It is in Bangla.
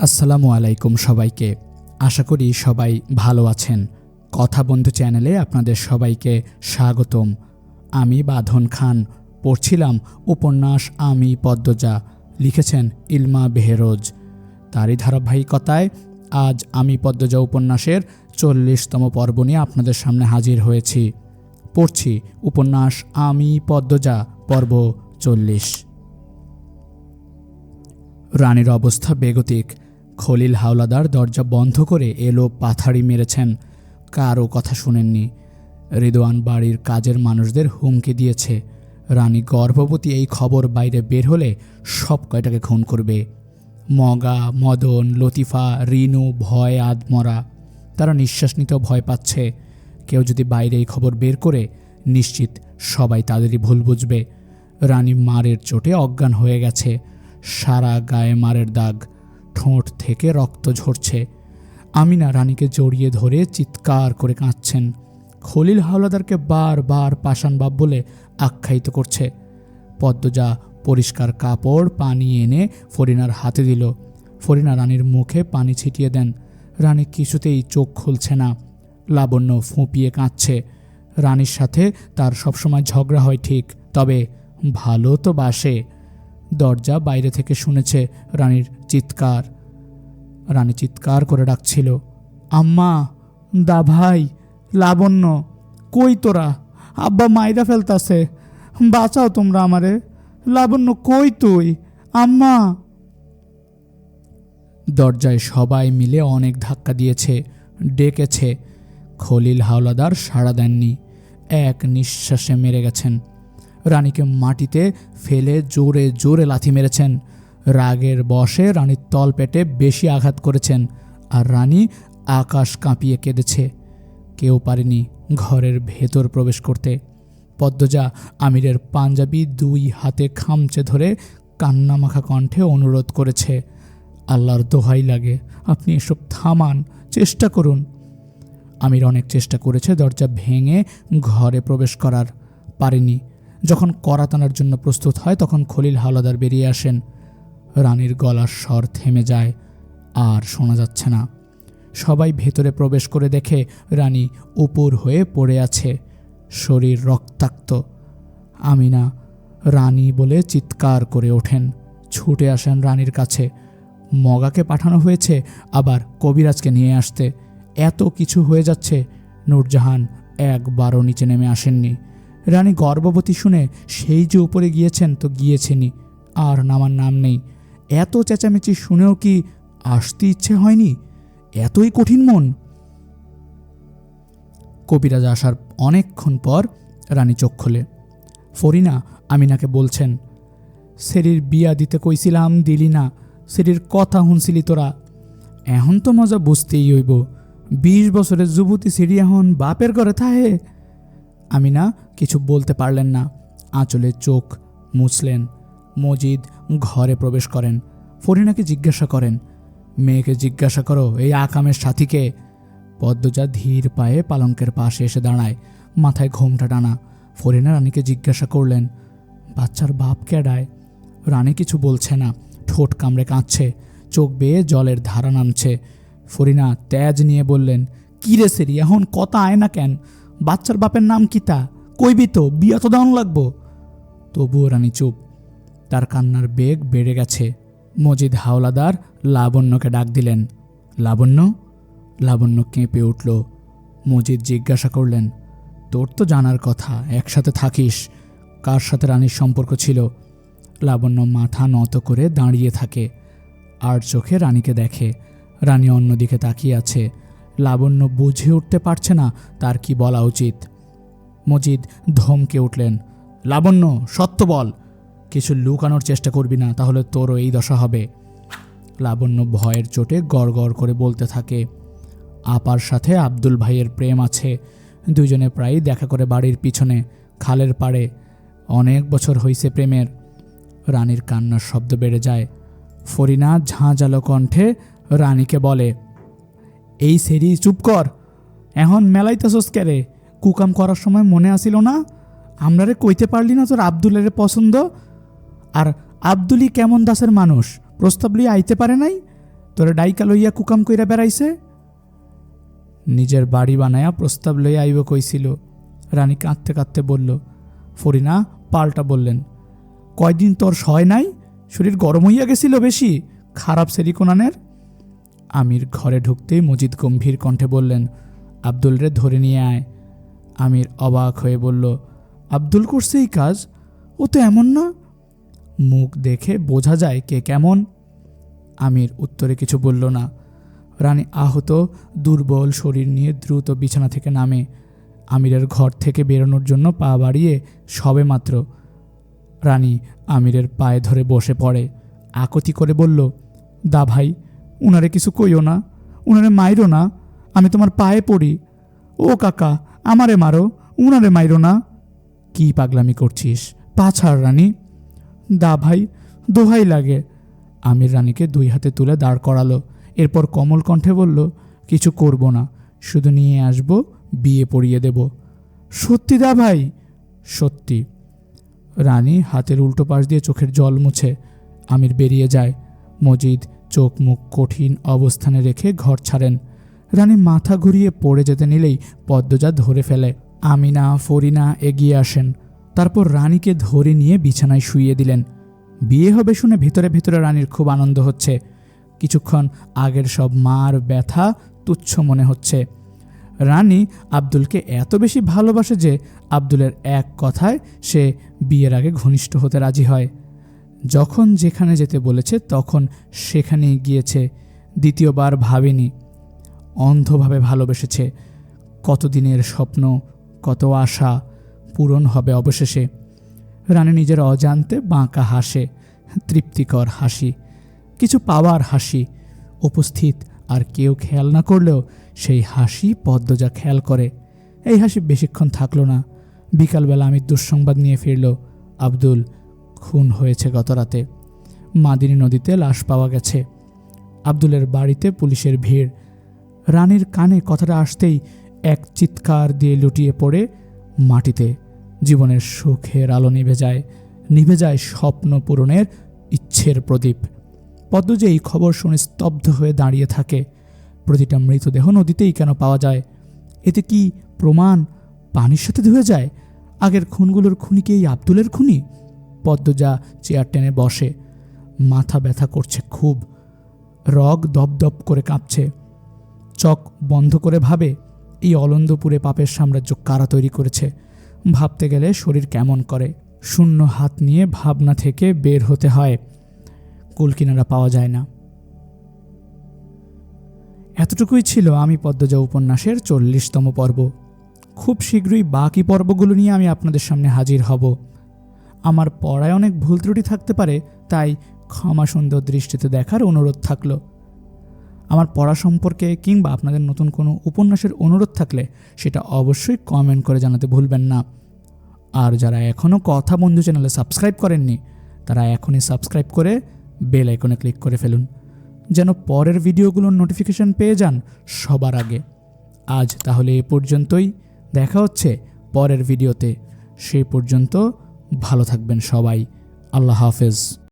আসসালামু আলাইকুম সবাইকে। আশা করি সবাই ভালো আছেন। কথা বন্ধু চ্যানেলে আপনাদের সবাইকে স্বাগতম। আমি বাঁধন খান, পড়ছিলাম উপন্যাস আমি পদ্মজা, লিখেছেন ইলমা বেহেরোজ। তারই ধারাবাহিকতায় আজ আমি পদ্মজা উপন্যাসের চল্লিশতম পর্ব নিয়ে আপনাদের সামনে হাজির হয়েছি। পড়ছি উপন্যাস আমি পদ্মজা, পর্ব চল্লিশ। রানীর অবস্থা বেগতিক। খলিল হাওলাদার দরজা বন্ধ করে এলো পাথাড়ি মেরেছেন। কারও কথা শুনেননি। রিদওয়ান বাড়ির কাজের মানুষদের হুমকি দিয়েছে। রানী গর্ভবতী এই খবর বাইরে বের হলে সব কয়টাকে খুন করবে। মগা, মদন, লতিফা, রিনু, ভয়, আদমরা, তারা নিঃশ্বাস নিতেও ভয় পাচ্ছে। কেউ যদি বাইরে এই খবর বের করে, নিশ্চিত সবাই তাদেরই ভুল বুঝবে। রানী মারের চোটে অজ্ঞান হয়ে গেছে। সারা গায়ে মারের দাগ। ঠোঁট থেকে রক্ত ঝরছে। আমিনা রানীকে জড়িয়ে ধরে চিৎকার করে কাঁদছেন। খলিল হাওলাদারকে বারবার পাষাণবাব বলে আখ্যায়িত করছে। পদ্মজা পরিষ্কার কাপড়, পানি এনে ফরিনার হাতে দিল। ফরিনা রানীর মুখে পানি ছিটিয়ে দেন। রানী কিছুতেই চোখ খুলছে না। লাবণ্য ফুঁপিয়ে কাঁদছে। রানীর সাথে তার সবসময় ঝগড়া হয় ঠিক, তবে ভালো তো বাসে। দরজা বাইরে থেকে শুনেছে রানীর চিৎকার। রানী চিৎকার করে ডাকছিল, আম্মা, দা ভাই, লাবণ্য, কই তোরা? আব্বা মাইরা ফেলতাছে। বাঁচাও তোমরা আমারে। লাবণ্য, কই তুই? আম্মা! দরজায় সবাই মিলে অনেক ধাক্কা দিয়েছে, ডেকেছে। খলিল হাওলাদার সাড়া দেননি। এক নিঃশ্বাসে মেরে গেছেন। রানীকে মাটিতে ফেলে জোরে জোরে লাথি মেরেছেন। রাগের বশে রানীর তল পেটে বেশি আঘাত করেছেন আর রানী আকাশ কাঁপিয়ে কেঁদেছে। কেউ পারেনি ঘরের ভেতর প্রবেশ করতে। পদ্মজা আমিরের পাঞ্জাবি দুই হাতে খামচে ধরে কান্নামাখা কণ্ঠে অনুরোধ করেছে, আল্লাহর দোহাই লাগে, আপনি এসব থামান, চেষ্টা করুন। আমির অনেক চেষ্টা করেছে দরজা ভেঙে ঘরে প্রবেশ করার, পারেনি। যখন করা টানার জন্য প্রস্তুত হয়, তখন খলিল হাওলাদার বেরিয়ে আসেন। রানীর গলার স্বর থেমে যায়, আর শোনা যাচ্ছে না। সবাই ভেতরে প্রবেশ করে দেখে রানী উপর হয়ে পড়ে আছে, শরীর রক্তাক্ত। আমিনা, রানী বলে চিৎকার করে ওঠেন, ছুটে আসেন রানীর কাছে। মগাকে পাঠানো হয়েছে আবার কবিরাজকে নিয়ে আসতে। এত কিছু হয়ে যাচ্ছে, নূরজাহান একবারও নিচে নেমে আসেননি। রানী গর্ভবতী শুনে সেই যে উপরে গিয়েছেন তো গিয়েছেনই, আর নামার নাম নেই। এত চেঁচামেচি শুনেও কি আসতে ইচ্ছে হয়নি? এতই কঠিন মন। কবিরাজ আসার অনেকক্ষণ পর রানী চোখ খোলে। ফরিনা আমিনাকে বলছেন, সেরির বিয়া দিতে কইছিলাম, দিলি না। সেরির কথা শুনছিলি তোরা। এখন তো মজা বুঝতেই হইব। বিশ বছরের যুবতী সিঁড়ি এখন বাপের ঘরে থাহে আমিনা কিছু বলতে পারলেন না। আঁচলে চোখ মুছলেন। মজিদ ঘরে প্রবেশ করেন। ফরিনাকে জিজ্ঞাসা করেন, মেয়েকে জিজ্ঞাসা করো, এই আকামের সাথীকে? পদ্মজা ধীর পায়ে পালঙ্কের পাশে এসে দাঁড়ায়, মাথায় ঘোমটা টানা। ফরিনা রানীকে জিজ্ঞাসা করলেন, বাচ্চার বাপ কেডায় রানী কিছু বলছে না, ঠোঁট কামড়ে কাঁদছে, চোখ বেয়ে জলের ধারা নামছে। ফরিনা তেজ নিয়ে বললেন, কি রে সেরি, এখন কথা আয় না কেন? বাচ্চার বাপের নাম কি তা? কইবি তো, বিয়া তো দাউন লাগবো। তবুও রানী চুপ। তার কান্নার বেগ বেড়ে গেছে। মজিদ হাওলাদার লাবণ্যকে ডাক দিলেন। লাবণ্য? লাবণ্য কেঁপে উঠল। মজিদ জিজ্ঞাসা করলেন, তোর তো জানার কথা, একসাথে থাকিস। কার সাথে রানীর সম্পর্ক ছিল? লাবণ্য মাথা নত করে দাঁড়িয়ে থাকে। আর চোখে রানীকে দেখে। রানী অন্যদিকে তাকিয়ে আছে। লাবণ্য বুঝে উঠতে পারছে না তার কি বলা উচিত। মজিদ ধমকে উঠলেন, লাবণ্য, সত্য বল। কিছু লুকানোর চেষ্টা করবি না, তাহলে তোরও এই দশা হবে। লাবণ্য ভয়ের চোটে গড় করে বলতে থাকে, আপার সাথে আব্দুল ভাইয়ের প্রেম আছে। দুজনে প্রায়ই দেখা করে বাড়ির পিছনে, খালের পাড়ে। অনেক বছর হইছে প্রেমের রানীর কান্নার শব্দ বেড়ে যায়। ফরিনা ঝাঁঝালো কণ্ঠে রানীকে বলে, এই সেরি চুপ কর। এখন মেলাইতেছস ক্যারে কুকাম করার সময় মনে আসিল না? আমরারে কইতে পারলি না তোর আবদুলের পছন্দ? আর আবদুলি কেমন দাসের মানুষ? প্রস্তাব লিয়ে আইতে পারে নাই? তোরে ডাইকা লইয়া কুকাম কইরা বেড়াইছে? নিজের বাড়ি বানায়া প্রস্তাব লইয়া আইব কইছিল। রানী কাঁদতে কাঁদতে বলল, ফরিনা, পাল্টা বললেন, কয়দিন তোর সয় নাই? শরীর গরম হইয়া গেছিল বেশি, খারাপ সেরিকোনানের? আমির ঘরে ঢুকতেই মজিদ গম্ভীর কণ্ঠে বললেন, আব্দুল রে ধরে নিয়ে আয়। আমির অবাক হয়ে বলল, আব্দুল করছে এই কাজ? ও তো এমন না মুখ দেখে বোঝা যায় কে কেমন। আমির উত্তরে কিছু বলল না। রানী আহত, দুর্বল শরীর নিয়ে দ্রুত বিছানা থেকে নামে। আমিরের ঘর থেকে বেরোনোর জন্য পা বাড়িয়ে সবে মাত্র। রানী আমিরের পায়ে ধরে বসে পড়ে। আকতি করে বলল, দা ভাই, উনারে কিছু কইও না। উনারে মাইরো না। আমি তোমার পায়ে পড়ি। ও কাকা, আমারে মারো। উনারে মাইরো না। কি পাগলামি করছিস? পা ছাড় রানী। দা ভাই, দোহাই লাগে। আমির রানীকে দুই হাতে তুলে দাঁড় করালো। এরপর কমল কণ্ঠে বলল, কিছু করব না, শুধু নিয়ে আসব, বিয়ে পড়িয়ে দেব। সত্যি দা ভাই? সত্যি। রানী হাতের উল্টো পাশ দিয়ে চোখের জল মুছে, আমির বেরিয়ে যায়। মজিদ চোখ মুখ কঠিন অবস্থানে রেখে ঘর ছাড়েন। রানী মাথা ঘুরিয়ে পড়ে যেতে নিলেই পদ্মজা ধরে ফেলে। আমিনা, ফরিনা এগিয়ে আসেন। তারপর রানীকে ধরে নিয়ে বিছানায় শুইয়ে দিলেন। বিয়ে হবে শুনে ভিতরে ভিতরে রানীর খুব আনন্দ হচ্ছে। কিছুক্ষণ আগের সব মার ব্যথা তুচ্ছ মনে হচ্ছে। রানী আব্দুলকে এত বেশি ভালোবাসে যে আব্দুলের এক কথায় সে বিয়ের আগে ঘনিষ্ঠ হতে রাজি হয়। যখন যেখানে যেতে বলেছে তখন সেখানেই গিয়েছে। দ্বিতীয়বার ভাবেনি। অন্ধভাবে ভালোবেসেছে। কতদিনের স্বপ্ন, কত আশা। পূরণ হবে অবশেষে। রানী নিজের অজান্তে বাঁকা হাসে, তৃপ্তিকর হাসি, কিছু পাওয়ার হাসি, উপস্থিত আর কেউ খেয়াল না করলেও সেই হাসি পদ্মজা খেয়াল করে। এই হাসি বেশিক্ষণ থাকল না। বিকালবেলা আমি দুঃসংবাদ নিয়ে ফিরল, আব্দুল খুন হয়েছে গত রাতে। মাদিনী নদীতে লাশ পাওয়া গেছে। আব্দুলের বাড়িতে পুলিশের ভিড়। রানীর কানে কথাটা আসতেই এক চিৎকার দিয়ে লুটিয়ে পড়ে মাটিতে। জীবনের সুখের আলো নিভে যায় নিভে যায় স্বপ্ন পূরণের ইচ্ছের প্রদীপ। পদ্ম যে এই খবর শুনে স্তব্ধ হয়ে দাঁড়িয়ে থাকে। প্রতিটা মৃতদেহ নদীতেই কেন পাওয়া যায়? এতে কি প্রমাণ পানির সাথে ধুয়ে যায়? আগের খুনগুলোর খুনি কি এই আব্দুলের খুনি? পদ্মজা চেয়ার টেনে বসে। মাথা ব্যথা করছে খুব। রগ দপদপ করে কাঁপছে। চক বন্ধ করে ভাবে, এই অলন্দপুরে পাপের সাম্রাজ্য কারা তৈরি করেছে? ভাবতে গেলে শরীর কেমন করে? শূন্য হাত নিয়ে ভাবনা থেকে বের হতে হয়। কুলকিনারা পাওয়া যায় না। এতটুকুই ছিল আমি পদ্মজা উপন্যাসের চল্লিশতম পর্ব। খুব শীঘ্রই বাকি পর্বগুলো নিয়ে আমি আপনাদের সামনে হাজির হব। আমার পড়ায় অনেক ভুল ত্রুটি থাকতে পারে, তাই ক্ষমা সুন্দর দৃষ্টিতে দেখার অনুরোধ থাকল। আমার পড়া সম্পর্কে কিংবা আপনাদের নতুন কোনো উপন্যাসের অনুরোধ থাকলে সেটা অবশ্যই কমেন্ট করে জানাতে ভুলবেন না। আর যারা এখনও কথা বন্ধু চ্যানেলে সাবস্ক্রাইব করেননি, তারা এখনই সাবস্ক্রাইব করে বেল আইকনে ক্লিক করে ফেলুন, যেন পরের ভিডিওগুলোর নোটিফিকেশন পেয়ে যান সবার আগে। আজ তাহলে এ পর্যন্তই, দেখা হচ্ছে পরের ভিডিওতে। সেই পর্যন্ত ভালো থাকবেন সবাই। আল্লাহ হাফেজ।